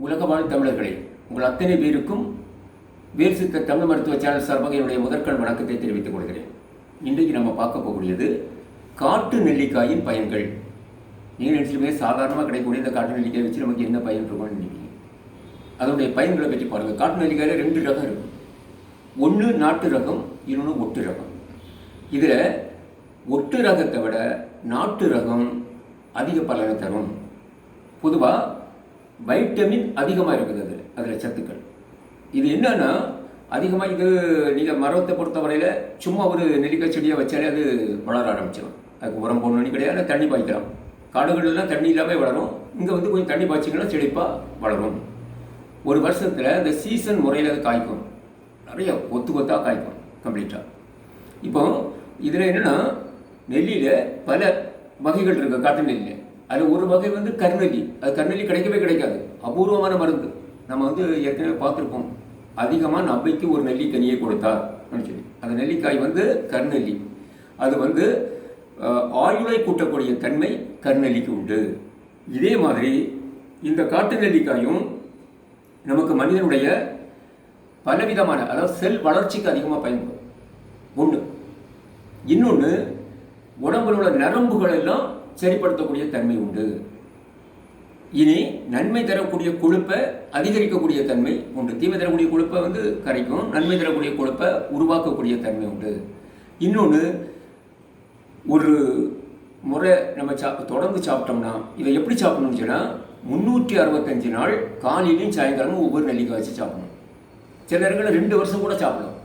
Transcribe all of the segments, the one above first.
உலக வாழ் தமிழர்களே உங்கள் அத்தனை பேருக்கும் வேர் சித்த தமிழ் மருத்துவ சேனல் சார்பாக என்னுடைய முதற்கண் வணக்கத்தை தெரிவித்துக் கொள்கிறேன். இன்றைக்கு நம்ம பார்க்க போகக்கூடியது காட்டு நெல்லிக்காயின் பயன்கள். நீங்கள் நினைச்சிருமே சாதாரணமாக கிடைக்கக்கூடிய இந்த காட்டு நெல்லிக்காய் வச்சு நமக்கு என்ன பயன் இருக்கும்னு நினைக்கிறீங்க? அதனுடைய பயன்களை பற்றி பாருங்கள். காட்டு நெல்லிக்காயில் ரெண்டு ரகம் இருக்கும் ஒன்று நாட்டு ரகம் இன்னொன்று ஒட்டு ரகம். இதில் ஒட்டு ரகத்தை விட நாட்டு ரகம் அதிக பலனை தரும். பொதுவாக வைட்டமின் அதிகமாக இருக்குது அதில் அதில் சத்துக்கள். இது என்னன்னா அதிகமாக இது நீங்கள் மரத்தை பொறுத்தவரையில் சும்மா ஒரு நெல்லிக்காய் செடியை வச்சாலே அது வளர ஆரம்பிச்சிடும் அதுக்கு உரம் போடணும்னு கிடையாது தண்ணி பாய்க்கலாம். காடுகள்லாம் தண்ணி இல்லாமல் வளரும். இங்கே வந்து கொஞ்சம் தண்ணி பாய்ச்சிங்கன்னா செழிப்பாக வளரும். ஒரு வருஷத்தில் இந்த சீசன் முறையில் அது காய்க்கும். நிறைய கொத்து கொத்தாக காய்க்கும் கம்ப்ளீட்டாக இப்போ இதில் என்னென்னா நெல்லியில் பல வகைகள் இருக்குது காட்டு நெல்லியில் அதில் ஒரு வகை வந்து கருநெல்லி. அது கருநெல்லி கிடைக்கவே கிடைக்காது. அபூர்வமான மருந்து. நம்ம வந்து ஏற்கனவே பார்த்துருப்போம். அதிகமாக நம்பைக்கு ஒரு நெல்லிக்கனியை கொடுத்தார் சொல்லி. அந்த நெல்லிக்காய் வந்து கருநெல்லி. அது வந்து ஆயுளை கூட்டக்கூடிய தன்மை கருநெல்லிக்கு உண்டு. இதே மாதிரி இந்த காட்டு நெல்லிக்காயும் நமக்கு மனிதனுடைய பலவிதமான அதாவது செல் வளர்ச்சிக்கு அதிகமாக பயன்படும். ஒன்று இன்னொன்று உடம்புல உள்ள நரம்புகள் எல்லாம் சரிப்படுத்தக்கூடிய தன்மை உண்டு. இனி நன்மை தரக்கூடிய கொழுப்பை அதிகரிக்கக்கூடிய தன்மை உண்டு. தீமை தரக்கூடிய கொழுப்பை வந்து கரைக்கும் நன்மை தரக்கூடிய கொழுப்பை உருவாக்கக்கூடிய தன்மை உண்டு. இன்னொன்று ஒரு முறை நம்ம சா தொடர்ந்து சாப்பிட்டோம்னா இதை எப்படி சாப்பிடணும்னு சொன்னால் முந்நூற்றி அறுபத்தஞ்சு நாள் காலையிலையும் சாயங்காலமும் ஒவ்வொரு நெல்லிக்காய் வச்சு சாப்பிடணும். சில நேரங்களில் ரெண்டு வருஷம் கூட சாப்பிடலாம்.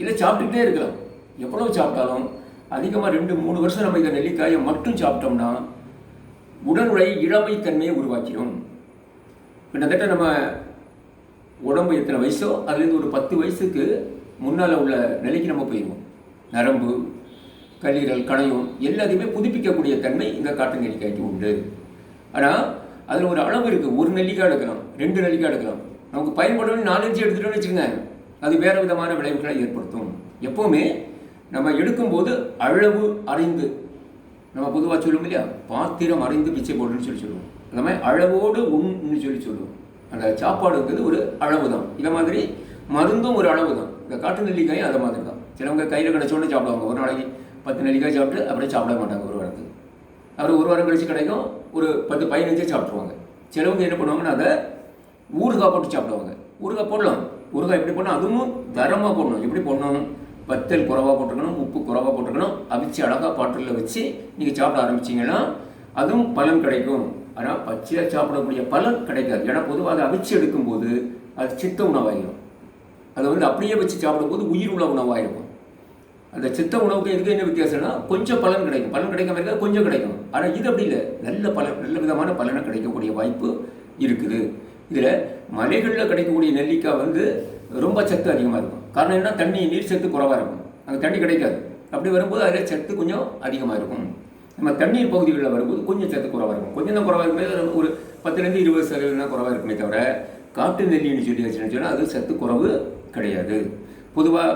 இல்லை சாப்பிட்டுக்கிட்டே இருக்கலாம். எவ்வளவு சாப்பிட்டாலும் அதிகமாக ரெண்டு மூணு வருஷம் நம்ம இந்த நெல்லிக்காயை மட்டும் சாப்பிட்டோம்னா உடலுடைய இளமைத்தன்மையை உருவாக்கிடும். கிட்டத்தட்ட நம்ம உடம்பு எத்தனை வயசோ அதுலேருந்து ஒரு பத்து வயசுக்கு முன்னால் உள்ள நிலைக்கு நம்ம போயிடுவோம். நரம்பு கல்லீரல் கணையம் எல்லாத்தையுமே புதுப்பிக்கக்கூடிய தன்மை இந்த காட்டு நெல்லிக்காய்க்கு உண்டு. ஆனால் அதில் ஒரு அளவு இருக்குது ஒரு நெல்லிக்காய் எடுக்கலாம் ரெண்டு நெல்லிக்காய் எடுக்கலாம். நமக்கு பயன்படணும்னு நாலஞ்சு எடுத்துட்டோம்னு வச்சுக்கோங்க. அது வேறு விதமான விளைவுகளை ஏற்படுத்தும். எப்போவுமே நம்ம எடுக்கும்போது அளவு அறிந்து நம்ம பொதுவாக சொல்லுவோம் இல்லையா? பாத்திரம் அறிந்து பிச்சை போடுன்னு சொல்லி சொல்லுவோம். அந்த மாதிரி அளவோடு உண்னு சொல்லி சொல்லுவோம். அந்த சாப்பாடுங்கிறது ஒரு அளவு தான் இதை மாதிரி மருந்தும் ஒரு அளவு தான் இந்த காட்டு நெல்லிக்காயும் அதை மாதிரி தான். சிலவங்க கையில் கிடச்சோன்னு சாப்பிடுவாங்க. ஒரு நாளைக்கு பத்து நெல்லிக்காய் சாப்பிட்டு அப்படியே சாப்பிட மாட்டாங்க ஒரு வாரத்துக்கு. அப்புறம் ஒரு வாரம் கழிச்சு கிடைக்கும் ஒரு பத்து பதினஞ்சே சாப்பிட்ருவாங்க சிலவங்க என்ன பண்ணுவாங்கன்னா அதை ஊறுகாய் போட்டு சாப்பிடுவாங்க. ஊறுகாய் போடலாம். ஊறுகாய் எப்படி போடணும்? அதுவும் தரமாக போடணும். எப்படி போடணும்? வத்தல் குறவாக போட்டுக்கணும் உப்பு குறவாக போட்டுக்கணும் அவிச்சு அழகாக பாட்டிலில் வச்சு நீங்கள் சாப்பிட ஆரம்பிச்சிங்கன்னா அதுவும் பலன் கிடைக்கும். ஆனால் பச்சையாக சாப்பிடக்கூடிய பலன் கிடைக்காது. ஏன்னா பொதுவாக அதை அவிச்சு எடுக்கும்போது அது சித்த உணவாகிடும் அதை வந்து அப்படியே வச்சு சாப்பிடும்போது உயிர் உள்ள உணவாக இருக்கும் அந்த சித்த உணவுக்கு இதுக்கு என்ன வித்தியாசம்னா கொஞ்சம் பலன் கிடைக்கும். பலன் கிடைக்காம இருந்தால் கொஞ்சம் கிடைக்கும். ஆனால் இது அப்படி இல்லை. நல்ல பலன் நல்ல விதமான பலனை கிடைக்கக்கூடிய வாய்ப்பு இருக்குது. இதில் மலைகளில் கிடைக்கக்கூடிய நெல்லிக்காய் வந்து ரொம்ப சத்து அதிகமாக இருக்கும். காரணம் என்ன தண்ணி நீர் சத்து குறைவாக இருக்கும். அங்கே தண்ணி கிடைக்காது. அப்படி வரும்போது அதில் சத்து கொஞ்சம் அதிகமாக இருக்கும். நம்ம தண்ணீர் பகுதிகளில் வரும்போது கொஞ்சம் சத்து குறைவாக இருக்கும். கொஞ்சம் தான் குறவாக இருக்குமே ஒரு பத்துலேருந்து இருபது சதவீதம் தான் இருக்குமே தவிர காட்டு நெல்லின்னு சொல்லி வச்சுன்னு சொன்னால் அது சத்து குறைவு கிடையாது. பொதுவாக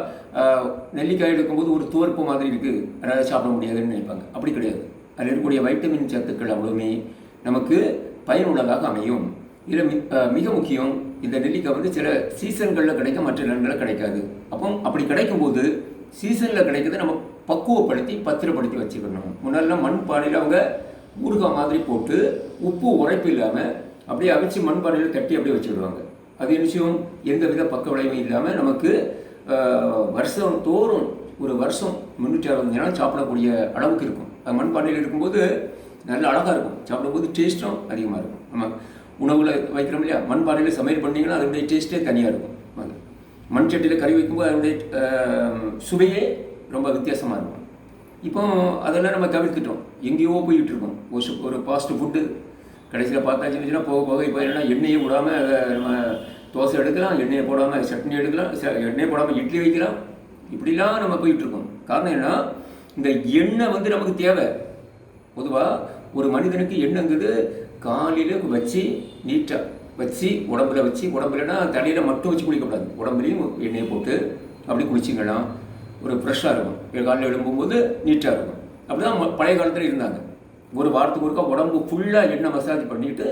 நெல்லிக்காய் எடுக்கும்போது ஒரு துவர்ப்பு மாதிரி இருக்குது அதனால் சாப்பிட முடியாதுன்னு நினைப்பாங்க. அப்படி கிடையாது. அதில் இருக்கக்கூடிய வைட்டமின் சத்துக்கள் அவ்வளவுமே நமக்கு பயனுள்ளதாக அமையும். இதில் மி மிக முக்கியம் இந்த நெல்லிக்காய் வந்து சில சீசன்களில் கிடைக்க மற்ற நேரங்களில் கிடைக்காது. அப்போ அப்படி கிடைக்கும்போது சீசனில் கிடைக்கிறத நம்ம பக்குவப்படுத்தி பத்திரப்படுத்தி வச்சுக்கணும். முன்னாடிலாம் மண் பானையில் அவங்க ஊறுகாய் மாதிரி போட்டு உப்பு உரைப்பு இல்லாமல் அப்படியே அவிச்சு மண் பானையில் தட்டி அப்படியே வச்சுக்கிடுவாங்க. அது என்ன எந்த வித பக்க விளைவும் இல்லாமல் நமக்கு வருஷம் தோறும் ஒரு வருஷம் முந்நூற்றி அறுபது நாள் சாப்பிடக்கூடிய அளவுக்கு இருக்கும். அது மண் பானையில் இருக்கும்போது நல்ல அழகாக இருக்கும். சாப்பிடும்போது டேஸ்ட்டும் அதிகமாக இருக்கும். நம்ம உணவில் வைக்கிறோம் இல்லையா? மண் பானையில் சமையல் பண்ணிங்கன்னா அதனுடைய டேஸ்ட்டே தனியாக இருக்கும். அது மண் சட்டியில் கறி வைக்கும்போது அதனுடைய சுவையே ரொம்ப வித்தியாசமாக இருக்கும். இப்போ அதெல்லாம் நம்ம தவிர்த்துட்டோம். எங்கேயோ போயிட்டு இருக்கோம். ஒரு சு- ஒரு ஃபாஸ்ட் ஃபுட்டு கடைசியில் பார்த்தாச்சுன்னா போக போக இப்போ என்னென்னா எண்ணெயை விடாமல் நம்ம தோசை எடுக்கலாம் எண்ணெயை போடாமல் சட்னி எடுக்கலாம் எண்ணெயை எண்ணெய் போடாமல் இட்லி வைக்கலாம். இப்படிலாம் நம்ம போயிட்டு இருக்கோம். காரணம் என்ன இந்த எண்ணெய் வந்து நமக்கு தேவை. பொதுவாக ஒரு மனிதனுக்கு எண்ணெய்ங்கிறது காலையில் வச்சு நீட்டாக வச்சு உடம்புல வச்சு உடம்புலனா தலையில் மட்டும் வச்சு குளிக்கக்கூடாது. உடம்புலையும் எண்ணெயை போட்டு அப்படி குளிச்சிங்கன்னா ஒரு ஃப்ரெஷ்ஷாக இருக்கும். காலையில் எழும்பும்போது நீட்டாக இருக்கும். அப்படி தான் பழைய காலத்தில் இருந்தாங்க. ஒரு வாரத்துக்கு ஒருக்கா உடம்பு ஃபுல்லாக எண்ணெய் மசாஜ் பண்ணிவிட்டு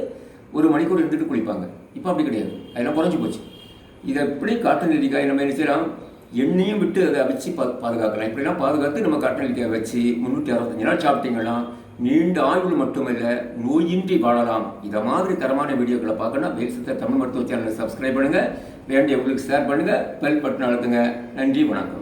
ஒரு மணிக்கூர் இருந்துட்டு குளிப்பாங்க. இப்போ அப்படி கிடையாது. அதெல்லாம் குறைஞ்சி போச்சு. இதை எப்படி காட்டு நெல்லிக்காய் நம்ம என்ன செய்யலாம்? எண்ணெயும் விட்டு அதை வச்சு பா பாதுகாக்கலாம். இப்படிலாம் பாதுகாத்து நம்ம காட்டு நெல்லிக்காய் வச்சு முந்நூற்றி அறுபத்தஞ்சு நாள் சாப்பிட்டீங்கன்னா நீண்ட ஆயுள் மட்டுமல்ல நோயின்றி வாழலாம். இதை மாதிரி தரமான வீடியோக்களை பார்க்கணும் வேல் தமிழ் மருத்துவ சேனலை சப்ஸ்கிரைப் பண்ணுங்கள் வேண்டிய உங்களுக்கு ஷேர் பண்ணுங்கள் பெல் பட்டன் அழுத்துங்க. நன்றி வணக்கம்.